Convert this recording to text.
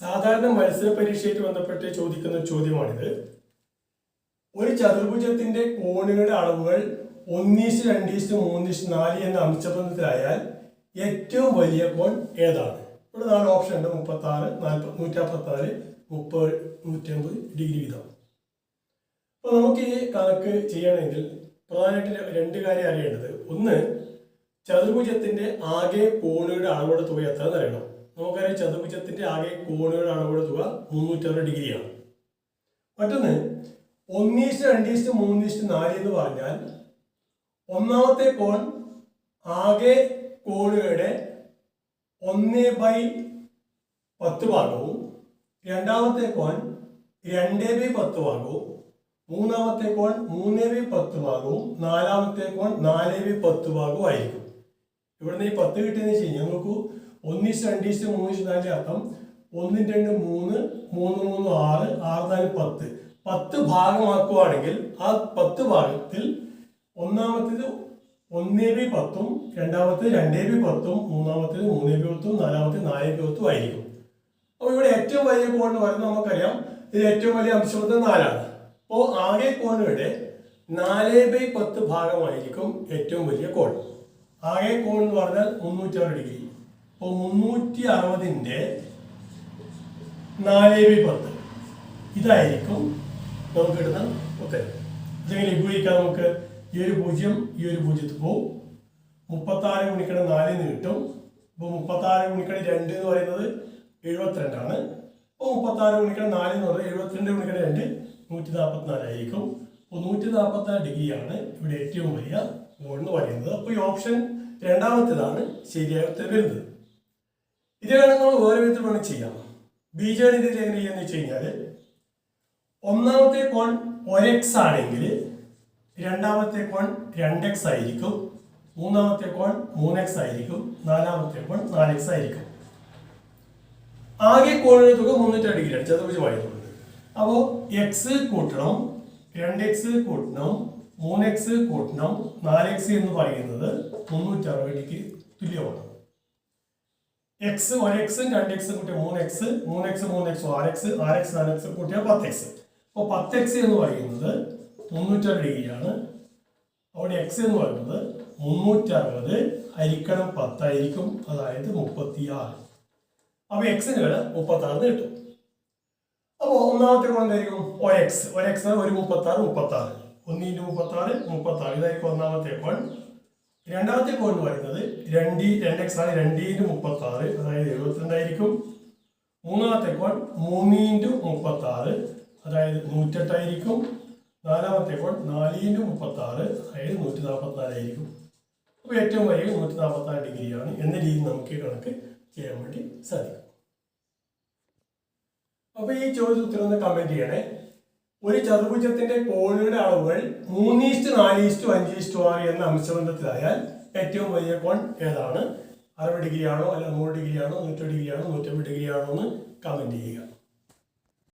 സാധാരണ മത്സര പരീക്ഷയായിട്ട് ബന്ധപ്പെട്ട് ചോദിക്കുന്ന ചോദ്യമാണിത്. ഒരു ചതുർഭുജത്തിന്റെ കോണുകളുടെ അളവുകൾ ഒന്നീസ് രണ്ടീസ് മൂന്നീസ് നാല് എന്ന അംശബന്ധത്തിലായാൽ ഏറ്റവും വലിയ കോൺ ഏതാണ്? ഇവിടെ നാല് ഓപ്ഷൻ ഉണ്ട്. മുപ്പത്തി ആറ് നാൽപ്പത് നൂറ്റമ്പത്തിനാല് മുപ്പത് നൂറ്റമ്പത് ഡിഗ്രി വീതം. അപ്പോൾ നമുക്ക് ഈ കണക്ക് ചെയ്യണമെങ്കിൽ പ്രധാനമായിട്ട് രണ്ട് കാര്യം അറിയേണ്ടത്. ഒന്ന് ചതുർഭുജത്തിന്റെ ആകെ കോണുകളുടെ അളവുകളുടെ തുക എത്ര അറിയണം. നമുക്കറിയാം ചതുർഭുജത്തിന്റെ ആകെ കോണുകളുടെ അളവുകളുടെ തുക മുന്നൂറ്ററുപത് ഡിഗ്രിയാണ്. മറ്റൊന്ന് ഒന്നീസ്റ്റ് രണ്ടീസ്റ്റ് മൂന്നീസ്റ്റ് നാല് എന്ന് പറഞ്ഞാൽ ഒന്നാമത്തെ കോൺ ആകെ കോണുകളുടെ ഒന്ന് ബൈ പത്ത് ഭാഗവും രണ്ടാമത്തെ കോൺ രണ്ട് ബൈ പത്ത് ഭാഗവും മൂന്നാമത്തെ കോൺ മൂന്ന് ബൈ പത്ത് ഭാഗവും നാലാമത്തെ കോൺ നാല് ബൈ പത്ത് ഭാഗവും ആയിരിക്കും. ഇവിടുന്ന് ഈ പത്ത് കിട്ടിയെന്ന് വെച്ച് കഴിഞ്ഞാൽ നോക്കൂ ഒന്നിച്ച് രണ്ടീസ് മൂന്നിച്ച് നാല് അർത്ഥം. ഒന്നും രണ്ട് മൂന്ന് മൂന്ന് മൂന്ന് ആറ് ആറ് നാല് പത്ത്. പത്ത് ഭാഗമാക്കുവാണെങ്കിൽ ആ പത്ത് ഭാഗത്തിൽ ഒന്നാമത്തേത് ഒന്നേ ബി പത്തും രണ്ടാമത്തേത് രണ്ടേ ബി പത്തും മൂന്നാമത്തേത് മൂന്നേ ബി പത്തും നാലാമത്തേത് നാലേ ബി പത്തും ആയിരിക്കും. അപ്പോൾ ഇവിടെ ഏറ്റവും വലിയ കോൺ പറയുന്നത് നമുക്കറിയാം. ഇത് ഏറ്റവും വലിയ അംശമത് നാലാണ്. അപ്പോൾ ആകെ കോണുകളുടെ നാല് ബൈ പത്ത് ഭാഗമായിരിക്കും ഏറ്റവും വലിയ കോൺ. ആകെ കോൺ എന്ന് പറഞ്ഞാൽ മുന്നൂറ്റി അറുപത് ഡിഗ്രി. അപ്പോൾ മുന്നൂറ്റി അറുപതിന്റെ നാല് ബി പത്ത്. ഇതായിരിക്കും നമുക്ക് കിട്ടുന്ന ഉത്തരം. ഇതെങ്ങനെ ലഘൂകരിക്കാം നമുക്ക്? ഈ ഒരു പൂജ്യം ഈ ഒരു പൂജ്യത്തിൽ പോവും. മുപ്പത്താറ് ഗുണിക്കണം നാലിന്ന് കിട്ടും. അപ്പോൾ മുപ്പത്താറ് ഗുണിക്കണം രണ്ട് എന്ന് പറയുന്നത് എഴുപത്തിരണ്ടാണ്. അപ്പോൾ മുപ്പത്താറ് ഗുണിക്കണം നാല് എന്ന് പറയുന്നത് എഴുപത്തിരണ്ട് ഗുണിക്കണം രണ്ട് നൂറ്റി നാൽപ്പത്തിനാലായിരിക്കും അപ്പോൾ നൂറ്റി നാൽപ്പത്തിനാല് ഡിഗ്രിയാണ് ഇവിടെ ഏറ്റവും വലിയ കോൺ എന്ന് പറയുന്നത്. അപ്പോൾ ഈ ഓപ്ഷൻ രണ്ടാമത്തേതാണ് ശരിയായ ഉത്തരം വരുന്നത്. ഇത് നമ്മൾ വേറെ വിധത്തിൽ വേണം ചെയ്യാം. ബീജഗണിതത്തിൽ എങ്ങനെ ചെയ്യാന്ന് വെച്ച് കഴിഞ്ഞാൽ ഒന്നാമത്തെ കോൺ ഒരെക്സ് ആണെങ്കിൽ രണ്ടാമത്തെ കോൺ രണ്ട് എക്സ് ആയിരിക്കും. മൂന്നാമത്തെ കോൺ മൂന്ന് എക്സ് ആയിരിക്കും. നാലാമത്തെ കോൺ നാല് എക്സ് ആയിരിക്കും. ആകെ കോണിന്റെ തുക മുന്നൂറ്റി ഡിഗ്രിയാണ്. ചതുർഭുജമായതുകൊണ്ട് അപ്പോൾ എക്സ് കൂട്ടണം രണ്ട് എക്സ് കൂട്ടണം മൂന്ന് എക്സ് കൂട്ടണം നാല് എക്സ് എന്ന് പറയുന്നത് മുന്നൂറ്റി ഡിഗ്രി തുല്യമാണ്. എക്സ് ഒരു എക്സ് രണ്ട് എക്സ് കൂട്ടിയ മൂന്ന് എക്സ് മൂന്ന് എക്സ് മൂന്ന് എക്സ് ആറ് എക്സ് ആറ് എക്സ് നാല് എക്സ് കൂട്ടിയ പത്ത് എക്സ് അപ്പോൾ പത്ത് എക്സ് എന്ന് പറയുന്നത് മുന്നൂറ്ററുപത് ഡിഗ്രിയാണ് അവിടെ എക്സ് എന്ന് പറയുന്നത് മുന്നൂറ്ററുപത് ഹരിക്കണം പത്തായിരിക്കും അതായത് മുപ്പത്തി ആറ് അപ്പോൾ എക്സിന് വില മുപ്പത്തി ആറ് കിട്ടും. അപ്പോൾ ഒന്നാമത്തെ കോൺ എന്തായിരിക്കും ഒരു എക്സ് ഒരു എക്സ് ഒരു മുപ്പത്താറ് മുപ്പത്തി ആറ് മുപ്പത്തി ആറ് ഇതായിരിക്കും ഒന്നാമത്തെ കോൺ രണ്ടാമത്തെ എന്ന് പറയുന്നത് രണ്ട് രണ്ട് എക്സ് ആണ് രണ്ട് ഇന്റു മുപ്പത്തി ആറ് അതായത് എഴുപത്തിരണ്ടായിരിക്കും മൂന്നാമത്തെ കോൺ മൂന്ന് ഇന്റു മുപ്പത്തി ആറ് അതായത് നൂറ്റെട്ടായിരിക്കും നാലാമത്തെ കോൺ നാല് ഇന്റു മുപ്പത്തി ആറ് അതായത് നൂറ്റി നാൽപ്പത്തിനാലായിരിക്കും അപ്പോൾ ഏറ്റവും വലിയ നൂറ്റി നാൽപ്പത്തിനാല് ഡിഗ്രിയാണ് എന്ന രീതിയിൽ നമുക്ക് കണക്ക് ചെയ്യാൻ വേണ്ടി സാധിക്കും. അപ്പോൾ ഈ ചോദ്യത്തിന് ഉത്തരം ഒന്ന് കമന്റ് ചെയ്യണേ. ഒരു ചതുർഭുജത്തിന്റെ കോണിയുടെ അളവുകൾ മൂന്ന് ഈസ്റ്റ് നാല് ഈസ്റ്റു അഞ്ച് ഈസ്റ്റു ആറ് എന്ന അംശബന്ധത്തിലായാൽ ഏറ്റവും വലിയ കോൺ ഏതാണ്? അറുപത് ഡിഗ്രി ആണോ അല്ല നൂറ് ഡിഗ്രി ആണോ നൂറ്റി ഡിഗ്രി ആണോ നൂറ്റമ്പത് ഡിഗ്രി ആണോ എന്ന് കമന്റ് ചെയ്യുക.